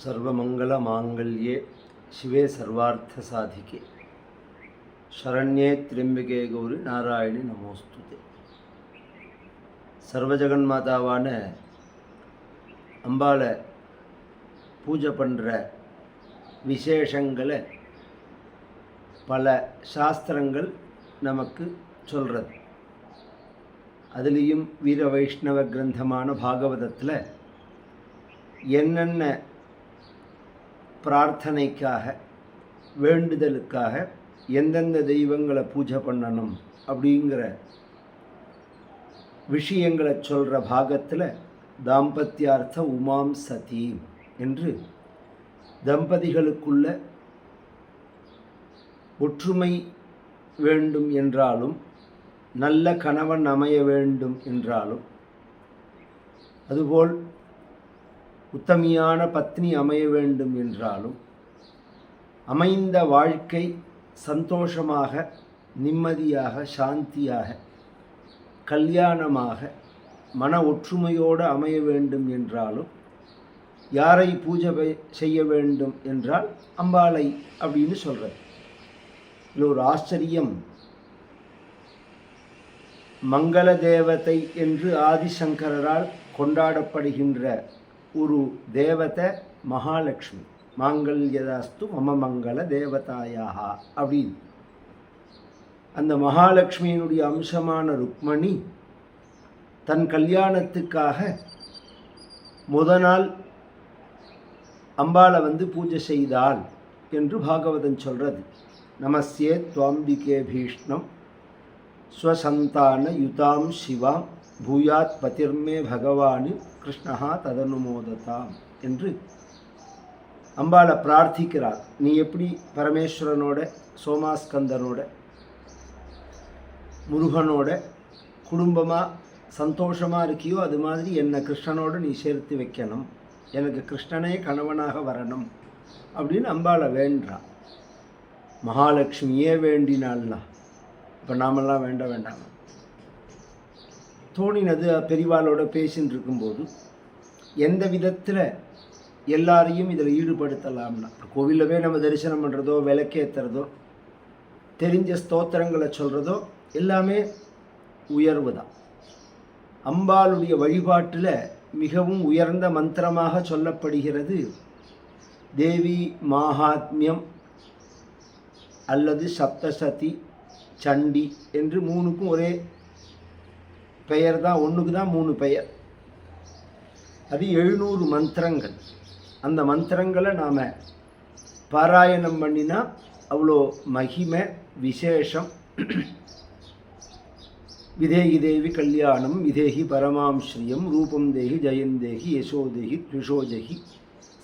சர்வமங்கள மாங்கல்யே சிவே சர்வார்த்த சாதிகே சரண்யே திரம்பிகே கௌரி நாராயணி நமோஸ்துதே. சர்வஜகன் மாதாவான அம்பாவை பூஜை பண்ணுற விசேஷங்களை பல சாஸ்திரங்கள் நமக்கு சொல்கிறது அதுலேயும் வீர வைஷ்ணவ கிரந்தமான பாகவதத்தில் என்னென்ன பிரார்த்தனைக்காக வேண்டுதலுக்காக எந்தெந்த தெய்வங்களை பூஜை பண்ணணும் அப்படிங்கிற விஷயங்களை சொல்கிற பாகத்தில் தாம்பத்தியார்த்த உமாம் சதி என்று தம்பதிகளுக்குள்ள ஒற்றுமை வேண்டும் என்றாலும் நல்ல கணவன் அமைய வேண்டும் என்றாலும் அதுபோல் உத்தமியான பத்னி அமைய வேண்டும் என்றாலும் அமைந்த வாழ்க்கை சந்தோஷமாக நிம்மதியாக சாந்தியாக கல்யாணமாக மன ஒற்றுமையோடு அமைய வேண்டும் என்றாலும் யாரை பூஜை செய்ய வேண்டும் என்றால் அம்பாளை அப்படின்னு சொல்கிறது இதில் ஒரு ஆச்சரியம். மங்கள தேவதை என்று ஆதிசங்கரால் கொண்டாடப்படுகின்ற ஒரு தேவதை மகாலட்சுமி மாங்கல்யதாஸ்து மம மங்கள தேவதாயாக அப்படின்னு. அந்த மகாலட்சுமியினுடைய அம்சமான ருக்மணி தன் கல்யாணத்துக்காக முத நாள் அம்பாளை வந்து பூஜை செய்தாள் என்று பாகவதன் சொல்கிறது நமஸ்யே துவாம்பிகே பீஷ்ணம் ஸ்வசந்தான யுதாம் சிவாம் பூயாத் பதிர்மே பகவானு கிருஷ்ணஹா ததனுமோததாம் என்று அம்பாளை பிரார்த்திக்கிறார். நீ எப்படி பரமேஸ்வரனோட சோமாஸ்கந்தனோட முருகனோட குடும்பமாக சந்தோஷமாக இருக்கியோ அது மாதிரி என்னை கிருஷ்ணனோட நீ சேர்த்து வைக்கணும். எனக்கு கிருஷ்ணனே கணவனாக வரணும் அப்படின்னு அம்பாளை வேண்டான் மகாலட்சுமியே வேண்டினாள்னா இப்போ நாமெல்லாம் வேண்ட வேண்டாம்? தோணினது பெரிவாளோட பேசின்னு இருக்கும்போது எந்த விதத்தில் எல்லாரையும் இதில் ஈடுபடுத்தலாம்னா கோவிலவே நம்ம தரிசனம் பண்ணுறதோ விளக்கேற்றுறதோ தெரிஞ்ச ஸ்தோத்திரங்களை சொல்கிறதோ எல்லாமே உயர்வு தான். அம்பாளுடைய வழிபாட்டில் மிகவும் உயர்ந்த மந்திரமாக சொல்லப்படுகிறது தேவி மாகாத்மியம் அல்லது சப்தசதி சண்டி என்று மூணுக்கும் ஒரே பெயர் தான் ஒன்றுக்கு தான் மூணு பெயர். அது எழுநூறு மந்திரங்கள். அந்த மந்திரங்களை நாம் பாராயணம் பண்ணினா அவ்வளோ மகிமை விசேஷம். விதேகி தேவி கல்யாணம் விதேகி பரமாம் ஸ்ரீயம் ரூபம் தேகி ஜெயந்தேகி யசோதேகி யசோ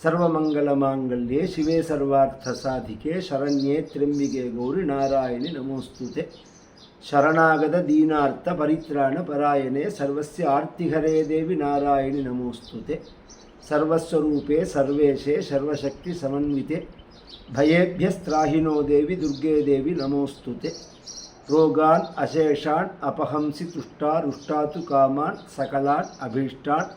சர்வமங்கலமாங்கல்யே சிவே சர்வார்த்த சாதிகே சரண்யே திரம்பிகே கௌரி நாராயணி நமோஸ்துதே. శరణాగత దీనార్థ పరిత్రాణ పరాయణే సర్వస్య ఆర్తిహరే దేవి నారాయణి నమోస్తుతే. సర్వస్వరూపే సర్వేశే సర్వశక్తి సమన్వితే. భయేభ్యస్త్రాహినో దేవి దుర్గే దేవి నమోస్తుతే. రోగాన్ అశేషాన్ అపహంసి తుష్టా రుష్టాతు కామాన్ సకలాన్ అభీష్టాన్.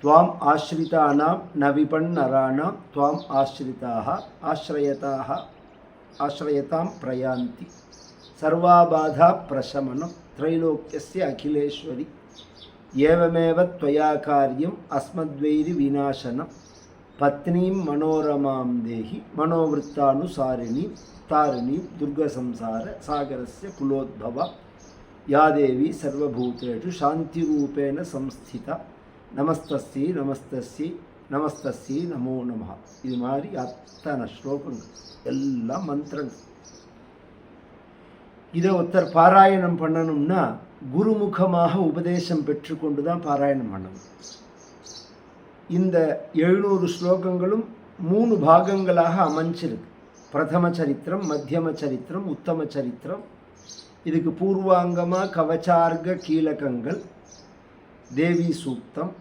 త్వాం ఆశ్రితానాం నవిపన్నరాణం త్వాం ఆశ్రితా ఆశ్రయతా ఆశ్రయతాం ప్రయాంతి. ಸರ್ವಾಬಾಧಾ ಪ್ರಶಮನ ತ್ರೈಲೋಕ್ಯಸ್ಯ ಅಖಿಲೇಶ್ವರಿ ಏವಮೇವ ತ್ವಯಾ ಕಾರ್ಯಂ ಅಸ್ಮದ್ವೈರಿ ವಿನಾಶನ ಪತ್ನೀಂ ಮನೋರಮಾಂ ದೇಹಿ ಮನೋವೃತ್ತಾನುಸಾರಿಣಿ ತಾರಿಣಿ ದುರ್ಗ ಸಂಸಾರ ಸಾಗರಸ್ಯ ಕುಲೋದ್ಭವ ಯಾ ದೇವಿ ಸರ್ವಭೂತೇಷು ಶಾಂತಿರೂಪೇಣ ಸಂಸ್ಥಿತ ನಮಸ್ತಸ್ಸಿ ನಮಸ್ತಸ್ಸಿ ನಮಸ್ತಸ್ಸಿ ನಮೋ ನಮಃ. ಇದು மாதிரி ಅತ್ತನ ಶ್ಲೋಕಗಳು. ಎಲ್ಲ ಮಂತ್ರಗಳು. இதை ஒருத்தர் பாராயணம் பண்ணணும்னா குருமுகமாக உபதேசம் பெற்றுக்கொண்டு தான் பாராயணம் பண்ணணும். இந்த எழுநூறு ஸ்லோகங்களும் மூணு பாகங்களாக அமைஞ்சிருக்கு. பிரதம சரித்திரம் மத்தியம சரித்திரம் உத்தம சரித்திரம். இதுக்கு பூர்வாங்கமாக கவச்சார்க கீழகங்கள் தேவி சூக்தம்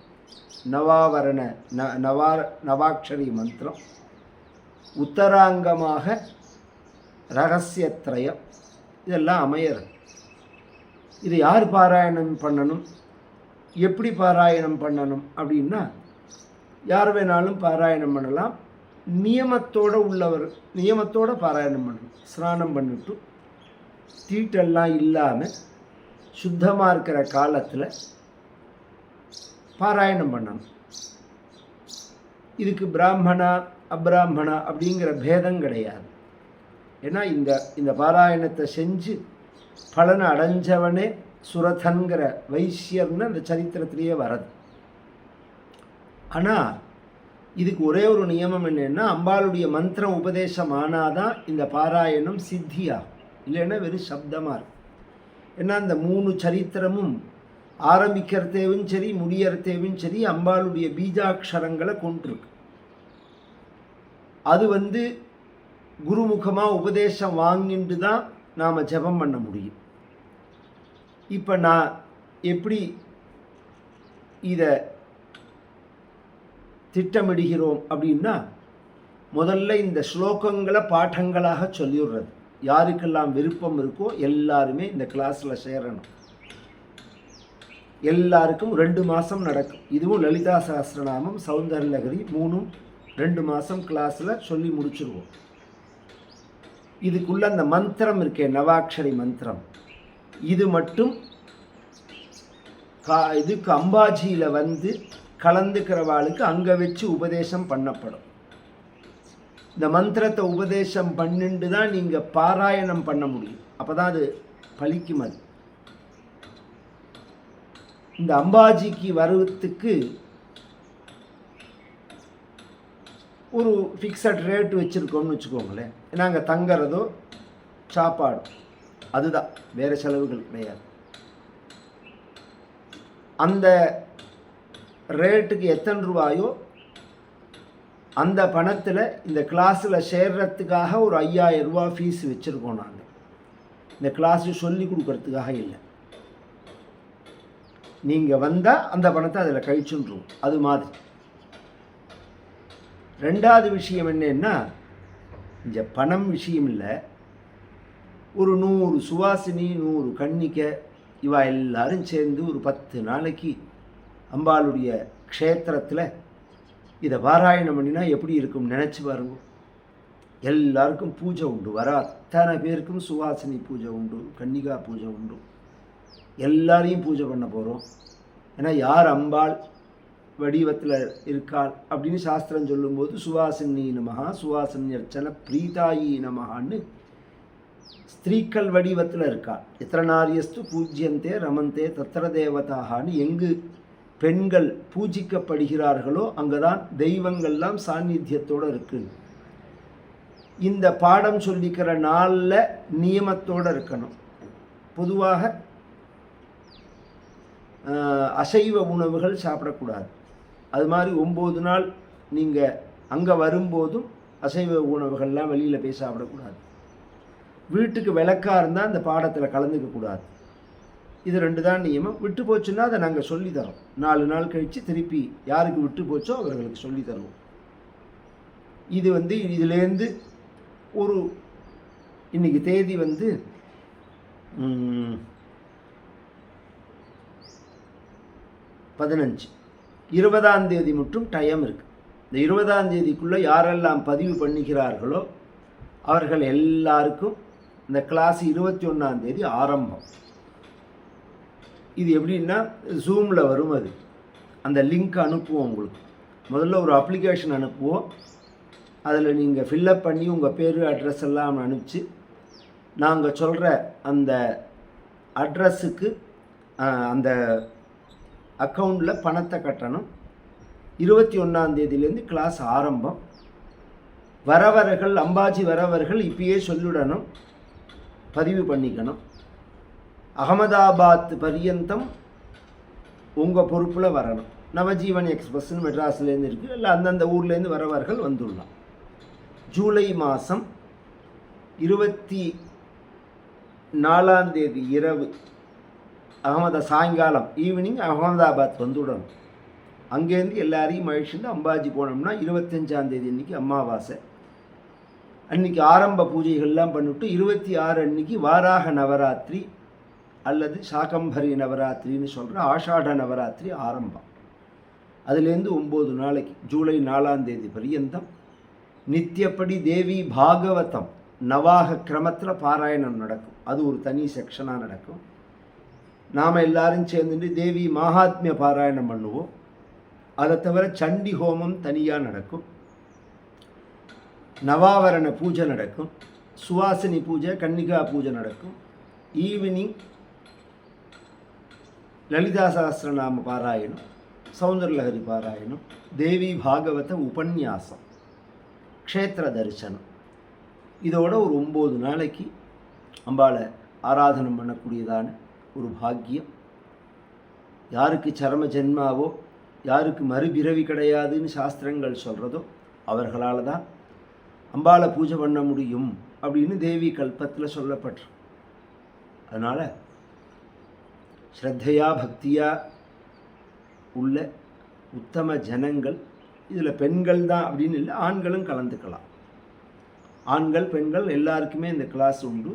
நவாவரண ந நவா நவாட்சரி மந்திரம் உத்தராங்கமாக ரகசியத்ரயம் இதெல்லாம் அமையறது இது யார் பாராயணம் பண்ணணும்? எப்படி பாராயணம் பண்ணணும்? அப்படின்னா யார் வேணாலும் பாராயணம் பண்ணலாம். நியமத்தோடு உள்ளவர் நியமத்தோட பாராயணம் பண்ணணும். ஸ்நானம் பண்ணிட்டு தீட்டெல்லாம் இல்லாமல் சுத்தமாக இருக்கிற காலத்தில் பாராயணம் பண்ணணும். இதுக்கு பிராமணா அப்ராமணா அப்படிங்கிற பேதம் கிடையாது. ஏன்னா இந்த இந்த பாராயணத்தை செஞ்சு பலனை அடைஞ்சவனே சுரதன்கிற வைசியர்னு அந்த சரித்திரத்திலேயே வரது ஆனால் இதுக்கு ஒரே ஒரு நியமம் என்னென்னா அம்பாளுடைய மந்திர உபதேசம் ஆனாதான் இந்த பாராயணம் சித்தியாகும். இல்லைன்னா வெறும் சப்தமாக இருக்கும். ஏன்னா இந்த மூணு சரித்திரமும் ஆரம்பிக்கிறதேவும் சரி முடியறதேவும் சரி அம்பாளுடைய பீஜாட்சரங்களை கொண்டிருக்கு. அது வந்து குருமுகமாக உபதேசம் வாங்கிட்டு தான் நாம் ஜெபம் பண்ண முடியும். இப்போ நான் எப்படி இதை திட்டமிடுகிறோம் அப்படின்னா முதல்ல இந்த ஸ்லோகங்களை பாடங்களாக சொல்லிடுறது யாருக்கெல்லாம் விருப்பம் இருக்கோ எல்லாருமே இந்த கிளாஸில் சேரணும். எல்லாருக்கும் ரெண்டு மாதம் நடக்கும். இதுவும் லலிதா சஹஸ்ரநாமம் சௌந்தரலகரி மூணும் ரெண்டு மாதம் கிளாஸில் சொல்லி முடிச்சிருவோம். இதுக்குள்ள அந்த மந்திரம் இருக்கே நவாட்சரி மந்திரம். இது மட்டும் கா இதுக்கு அம்பாஜியில் வந்து கலந்துக்கிறவாளுக்கு அங்கே வச்சு உபதேசம் பண்ணப்படும். இந்த மந்திரத்தை உபதேசம் பண்ணிட்டு தான் நீங்கள் பாராயணம் பண்ண முடியும். அப்போ தான் அது பலிக்கும் அது இந்த அம்பாஜிக்கு வருவத்துக்கு ஒரு ஃபிக்ஸட் ரேட் வச்சுருக்கோம்னு வச்சுக்கோங்களேன். நாங்கள் தங்குறதோ சாப்பாடு. அதுதான். வேறு செலவுகள் கிடையாது. அந்த ரேட்டுக்கு எத்தனை ரூபாயோ அந்த பணத்தில் இந்த கிளாஸில் சேர்றதுக்காக ஒரு ஐயாயிரம் ரூபா ஃபீஸ் வச்சுருக்கோம் நாங்கள் இந்த கிளாஸு சொல்லி கொடுக்கறதுக்காக இல்லை. நீங்கள் வந்தால் அந்த பணத்தை அதில் கழிச்சுன்றோம் அது மாதிரி. ரெண்டாவது விஷயம் என்னன்னா இந்த பணம் விஷயம் இல்லை. ஒரு நூறு சுவாசினி நூறு கன்னிக்கை இவா எல்லாரும் சேர்ந்து ஒரு பத்து நாளைக்கு அம்பாளுடைய க்ஷேத்திரத்தில் இதை பாராயணம் பண்ணினா எப்படி இருக்கும் நினச்சி பாருங்க. எல்லாருக்கும் பூஜை உண்டு வர அத்தனை பேருக்கும் சுவாசினி பூஜை உண்டு கன்னிகா பூஜை உண்டு. எல்லாரையும் பூஜை பண்ண போகிறோம் ஏன்னா யார் அம்பாள் வடிவத்தில் இருக்காள் அப்படின்னு சாஸ்திரம் சொல்லும்போது சுவாசினி நமகா சுவாசினி அர்ச்சனை பிரீதாயி நமகான்னு ஸ்திரீக்கள் வடிவத்தில் இருக்காள் இத்திரநாரியஸ்து பூஜ்யந்தே ரமந்தே தத்திர தேவதாகான்னு எங்கு பெண்கள் பூஜிக்கப்படுகிறார்களோ அங்கே தான் தெய்வங்கள்லாம் சாநித்தியத்தோடு இருக்கு இந்த பாடம் சொல்லிக்கிற நாளில் நியமத்தோடு இருக்கணும். பொதுவாக அசைவ உணவுகள் சாப்பிடக்கூடாது. அது மாதிரி ஒம்பது நாள் நீங்கள் அங்கே வரும்போதும் அசைவ உணவுகள்லாம் வெளியில் போய் சாப்பிடக்கூடாது. வீட்டுக்கு விளக்காக இருந்தால் அந்த பாடத்தில் கலந்துக்கக்கூடாது இது ரெண்டு தான் நியமம். விட்டு போச்சுன்னா அதை நாங்கள் சொல்லி தரோம். நாலு நாள் கழித்து திருப்பி யாருக்கு விட்டு போச்சோ அவர்களுக்கு சொல்லி தருவோம். இது வந்து இதுலேருந்து ஒரு இன்றைக்கி தேதி வந்து பதினஞ்சு. இருபதாம் தேதி மட்டும் டைம் இருக்குது இந்த இருபதாம் தேதிக்குள்ளே யாரெல்லாம் பதிவு பண்ணுகிறார்களோ அவர்கள் எல்லாருக்கும் இந்த கிளாஸ் இருபத்தி ஒன்றாம் தேதி ஆரம்பம். இது எப்படின்னா ஜூமில் வரும் அது. அந்த லிங்க் அனுப்புவோம் உங்களுக்கு. முதல்ல ஒரு அப்ளிகேஷன் அனுப்புவோம். அதில் நீங்கள் ஃபில்லப் பண்ணி உங்கள் பேர் அட்ரஸ் எல்லாம் அனுப்பிச்சு நாங்கள் சொல்கிற அந்த அட்ரஸுக்கு அந்த அக்கௌண்ட்டில் பணத்தை கட்டணும். இருபத்தி ஒன்றாந்தேதியிலேருந்து கிளாஸ் ஆரம்பம். வரவர்கள் அம்பாஜி வரவர்கள் இப்பயே சொல்லிடணும். பதிவு பண்ணிக்கணும். அகமதாபாத் பரியந்தம் உங்கள் பொறுப்பில் வரணும். நவஜீவன் எக்ஸ்பிரஸ்னு மெட்ராஸ்லேருந்து இருக்குது இல்லை அந்தந்த ஊர்லேருந்து வரவர்கள் வந்துள்ளோம் ஜூலை மாதம் இருபத்தி நாலாம் தேதி இரவு அகமதா சாயங்காலம் ஈவினிங் அகமதாபாத் வந்துவிடணும் அங்கேருந்து எல்லாரையும் அழிச்சுட்டு அம்பாஜி போனோம்னா இருபத்தஞ்சாந்தேதி அன்றைக்கி அம்மாவாசை அமாவாசை. ஆரம்ப பூஜைகள்லாம் பண்ணிவிட்டு இருபத்தி ஆறு அன்னைக்கு வாராக நவராத்திரி அல்லது சாகம்பரி நவராத்திரின்னு சொல்கிற ஆஷாட நவராத்திரி ஆரம்பம். அதுலேருந்து ஒம்பது நாளைக்கு ஜூலை நாலாந்தேதி பரியந்தம். நித்தியப்படி தேவி பாகவதம் நவாக கிரமத்தில் பாராயணம் நடக்கும். அது ஒரு தனி செக்ஷனாக நடக்கும். நாம் எல்லாரும் சேர்ந்துட்டு தேவி மகாத்மிய பாராயணம் பண்ணுவோம். அதை தவிர சண்டி ஹோமம் தனியாக நடக்கும். நவாவரண பூஜை நடக்கும். சுவாசினி பூஜை கன்னிகா பூஜை நடக்கும். ஈவினிங் லலிதா சாஸ்திரநாம பாராயணம் சௌந்தரலஹரி பாராயணம் தேவி பாகவத உபன்யாசம் க்ஷேத்திர தரிசனம். இதோட ஒரு ஒம்பது நாளைக்கு அம்பாளை ஆராதனம் பண்ணக்கூடியதான ஒரு பாக்கியம். யாருக்கு சரம ஜென்மாவோ யாருக்கு மறுபிறவி கிடையாதுன்னு சாஸ்திரங்கள் சொல்கிறதோ அவர்களால் தான் அம்பாளை பூஜை பண்ண முடியும் அப்படின்னு தேவி கல்பத்தில் சொல்லப்பட்டு அதனால் ஸ்ரத்தையா பக்தியா உள்ள உத்தம ஜனங்கள் இதில் பெண்கள் தான் அப்படின்னு இல்லை ஆண்களும் கலந்துக்கலாம். ஆண்கள் பெண்கள் எல்லாருக்குமே இந்த கிளாஸ் உண்டு.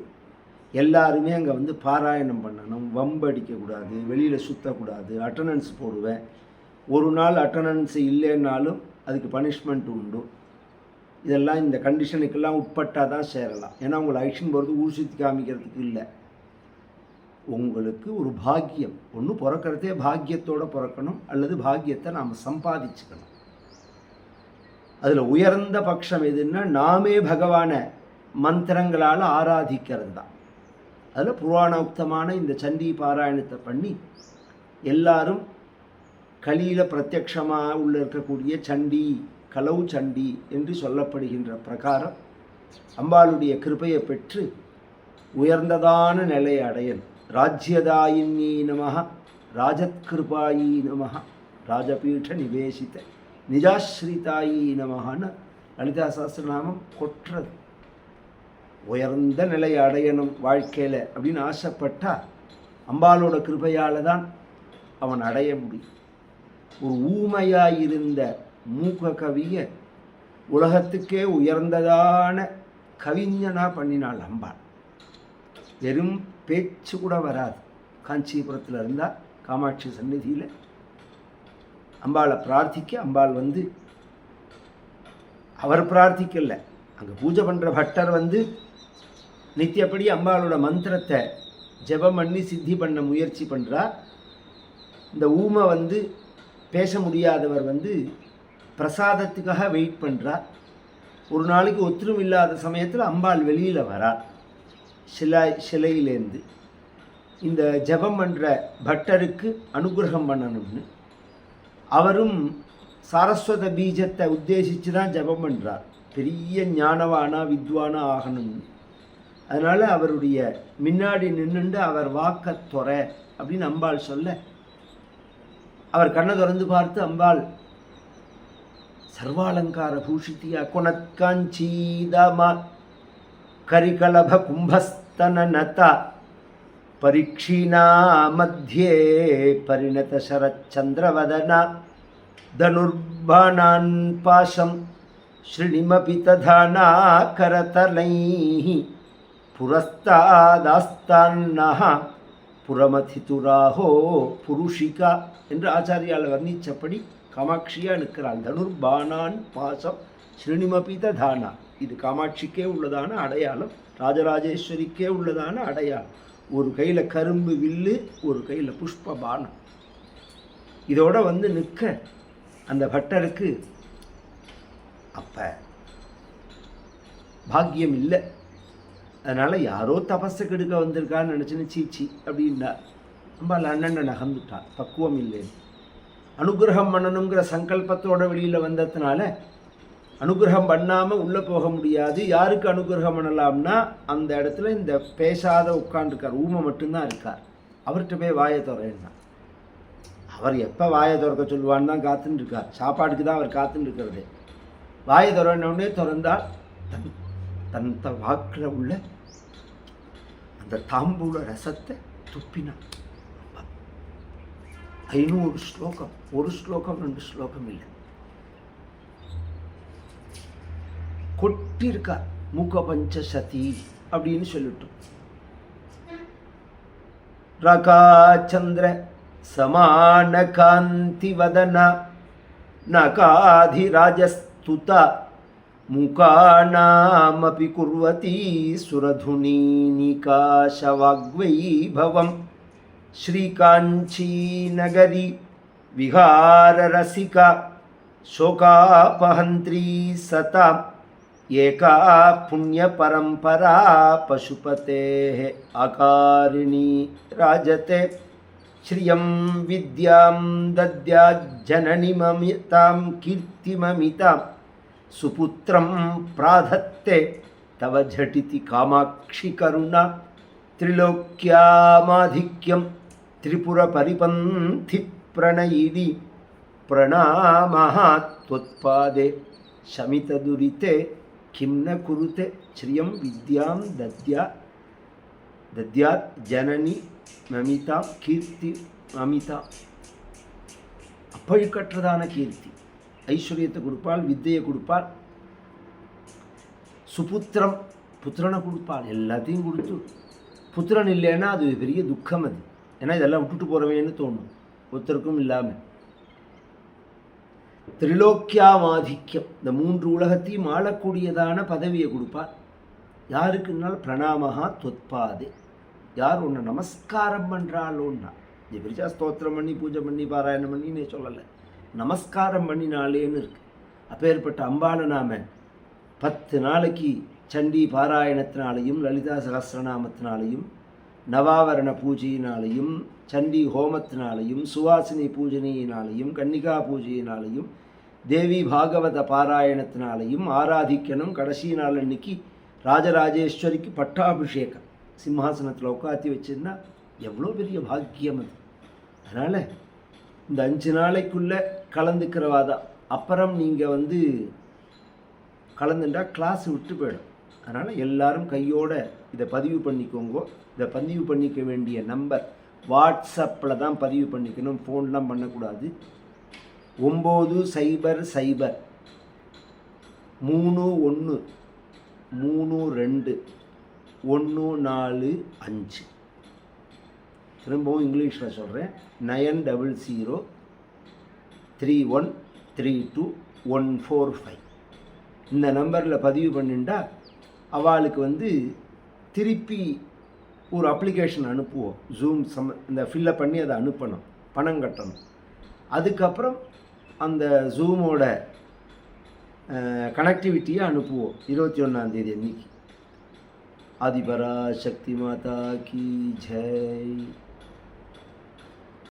எல்லாருமே அங்கே வந்து பாராயணம் பண்ணணும் வம்பு அடிக்கக்கூடாது வெளியில் சுற்றக்கூடாது அட்டண்டன்ஸ் போடுவேன். ஒரு நாள் அட்டண்டன்ஸ் இல்லைன்னாலும் அதுக்கு பனிஷ்மெண்ட் உண்டு. இதெல்லாம் இந்த கண்டிஷனுக்கெல்லாம் உட்பட்டால் தான் சேரலாம். ஏன்னா உங்களை ஐஷன் போகிறது ஊர் சுற்றி காமிக்கிறதுக்கு இல்லை. உங்களுக்கு ஒரு பாக்கியம். ஒன்று பிறக்கிறதே பாக்கியத்தோடு பிறக்கணும். அல்லது பாக்கியத்தை நாம் சம்பாதிச்சுக்கணும். அதில் உயர்ந்த பட்சம் எதுன்னா நாமே பகவானை மந்திரங்களால் ஆராதிக்கிறது தான். அதில் புராணோக்தமான இந்த சண்டி பாராயணத்தை பண்ணி எல்லாரும் கலியில் பிரத்யக்ஷமாக உள்ள இருக்கக்கூடிய சண்டி கலவு சண்டி என்று சொல்லப்படுகின்ற பிரகாரம் அம்பாளுடைய கிருப்பையை பெற்று உயர்ந்ததான நிலையை அடையன் ராஜ்யதாயினி நமக ராஜத்கிருபாயி நமக ராஜபீட்ட நிவேசித்த நிஜாஸ்ரிதாயி நமகன்னு லலிதா சாஸ்திரநாமம் கொற்றது. உயர்ந்த நிலையை அடையணும் வாழ்க்கையில் அப்படின்னு ஆசைப்பட்டா அம்பாலோட கிருபையால் தான் அவன் அடைய முடியும். ஒரு ஊமையாயிருந்த மூக்க கவியை உலகத்துக்கே உயர்ந்ததான கவிஞனாக பண்ணினாள் அம்பாள். வெறும் பேச்சு கூட வராது. காஞ்சிபுரத்தில் இருந்தால் காமாட்சி சந்நிதியில் அம்பாளை பிரார்த்திக்க அம்பாள் வந்து அவர் பிரார்த்திக்கல. அங்கே பூஜை பண்ணுற பட்டர் வந்து நித்தியப்படி அம்பாளோட மந்திரத்தை ஜெபம் பண்ணி சித்தி பண்ண முயற்சி பண்ணுறா இந்த ஊமை வந்து பேச முடியாதவர் வந்து பிரசாதத்துக்காக வெயிட் பண்ணுறா ஒரு நாளைக்கு ஒத்துரும் இல்லாத சமயத்தில் அம்பாள் வெளியில் வரா. சிலை சிலையிலேருந்து இந்த ஜெபம் பண்ணுற பட்டருக்கு அனுகிரகம் பண்ணணும்னு. அவரும் சாரஸ்வத பீஜத்தை உத்தேசித்து தான் ஜெபம் பண்ணுறார் பெரிய ஞானவானா வித்வானா ஆகணும்னு. அதனால் அவருடைய முன்னாடி நின்றுண்டு அவர் வாக்க துற அப்படின்னு அம்பாள் சொல்ல அவர் கண்ணை திறந்து பார்த்து அம்பாள் சர்வாலங்கார பூஷித்தியா குணத்காஞ்சீதமா கரிகலப கும்பஸ்தன நதா பரீக்ஷீணா மத்தியே பரிணத சரச்சந்திரவதனா தனுர்பானான் பாசம் ஸ்ரீணிமபி ததானா கரதலைஹி புரஸ்தாதாஸ்தான்னஹ. புரமதிதுராகோ புருஷிகா என்று ஆச்சாரியால் வர்ணித்தபடி காமாட்சியாக நிற்கிறாள் தனுர்பானான் பாசம் ஸ்ரீனிமபித தானா இது காமாட்சிக்கே உள்ளதான அடையாளம். ராஜராஜேஸ்வரிக்கே உள்ளதான அடையாளம். ஒரு கையில் கரும்பு வில்லு ஒரு கையில் புஷ்ப பானம் இதோட வந்து நிற்க அந்த பட்டருக்கு அப்போ பாக்கியம் இல்லை. அதனால் யாரோ தபஸை கெடுக்க வந்திருக்கான்னு நினச்சின்னு சீச்சி அப்படின்னா ரொம்ப அண்ணனை நகர்ந்துட்டான் பக்குவம் இல்லைன்னு அனுகிரகம் பண்ணணுங்கிற சங்கல்பத்தோட வெளியில் வந்ததுனால அனுகிரகம் பண்ணாமல் உள்ளே போக முடியாது. யாருக்கு அனுகிரகம் பண்ணலாம்னா அந்த இடத்துல இந்த பேசாத உட்காந்துருக்கார் ஊமை மட்டும்தான் இருக்கார். அவர்கிட்ட போய் வாயை துறையினா அவர் எப்போ வாயை திறக்க சொல்லுவான்னு தான் காத்துன்னு இருக்கார். சாப்பாட்டுக்கு தான் அவர் காத்துன்னு இருக்கிறது. வாயை திறனோடனே திறந்தால் தந்த வாக்கில் உள்ள அந்த தாம்பூல ரசத்தை துப்பினான். ஐநூறு ஸ்லோகம் ஒரு ஸ்லோகம் ரெண்டு ஸ்லோகம் இல்லை. கொட்டிருக்கா மூக்கபஞ்ச சதி அப்படின்னு சொல்லிட்டோம் ரகாச்சந்திர சமான காந்தி வதனா நகாதிராஜஸ்துதா मुकानामपि कुर्वती सुरधुनीनिकाशवाग्वैभवं श्रीकाञ्चीनगरी विहाररसिका शोकापहन्त्री सता एका पुण्यपरम्परा पशुपतेः अकारिणी राजते। श्रियं विद्यां दद्याज्जननिममितां कीर्तिममितां सुपुत्र प्राधत्ते, तव झटिति कामाक्षि करुणा, त्रिलोक्यामाधिक्यं त्रिपुरपरिपन्थिप्रणयिनि प्रणामः त्वत्पादे शमितदुरिते, किं न कुरुते, श्रियं विद्यां दद्या दद्यात् जननी, ममिता, कीर्ति, ममिता। अप्पळिकट्टदान कीर्ति ஐஸ்வர்யத்தை கொடுப்பாள் வித்தையை கொடுப்பாள். சுபுத்திரம் புத்திரனை கொடுப்பாள் எல்லாத்தையும் கொடுத்து. புத்திரன் இல்லைன்னா அது பெரிய துக்கம் அது. ஏன்னா இதெல்லாம் விட்டுட்டு போகிறவேன்னு தோணும். ஒருத்தருக்கும் இல்லாமல் திரிலோக்கியாமாதிக்கம் இந்த மூன்று உலகத்தையும் ஆளக்கூடியதான பதவியை கொடுப்பார் யாருக்குன்னால் பிரணாமகா தொத்பாதே. யார் ஒன்று நமஸ்காரம் பண்ணுறாளோன்னா இது பிரிச்சா ஸ்தோத்திரம் பண்ணி பூஜை பண்ணி பாராயணம் பண்ணின்னு சொல்லலை. நமஸ்காரம் பண்ணினாலேன்னு இருக்கு. அப்பேற்பட்ட அம்பாளை நாம பத்து நாளைக்கு சண்டி பாராயணத்தினாலையும் லலிதா சகசிரநாமத்தினாலையும் நவாவரண பூஜையினாலையும் சண்டி ஹோமத்தினாலையும் சுவாசினி பூஜனையினாலையும் கன்னிகா பூஜையினாலையும் தேவி பாகவத பாராயணத்தினாலையும் ஆராதிக்கணும். கடைசி நாள் அன்னைக்கு ராஜராஜேஸ்வரிக்கு பட்டாபிஷேகம். சிம்ஹாசனத்தில் உட்காத்தி வச்சுருந்தா எவ்வளோ பெரிய பாக்கியம் அது. அதனால் இந்த அஞ்சு நாளைக்குள்ளே கலந்துக்கிறவா தான் அப்புறம் நீங்கள் வந்து கலந்துட்டா கிளாஸ் விட்டு போயிடும். அதனால் எல்லாரும் கையோட இதை பதிவு பண்ணிக்கோங்க. இதை பதிவு பண்ணிக்க வேண்டிய நம்பர் வாட்ஸ்அப்பில் தான் பதிவு பண்ணிக்கணும். ஃபோன்லாம் பண்ணக்கூடாது. ஒம்பது சைபர் சைபர் மூணு ஒன்று மூணு ரெண்டு ஒன்று நாலு அஞ்சு. திரும்பவும் இங்கிலீஷில் சொல்கிறேன். Nine double zero three one three two one four five இந்த நம்பரில் பதிவு பண்ணிட்டா அவளுக்கு வந்து திருப்பி ஒரு அப்ளிகேஷன் அனுப்புவோம். ஜூம் சம இந்த ஃபில்லப் பண்ணி அதை அனுப்பணும். பணம் கட்டணும். அதுக்கப்புறம் அந்த ஜூமோட கனெக்டிவிட்டியை அனுப்புவோம். இருபத்தி ஒன்றாந்தேதி அன்னைக்கு. ஆதிபராசக்தி மாதா கி ஜெய்.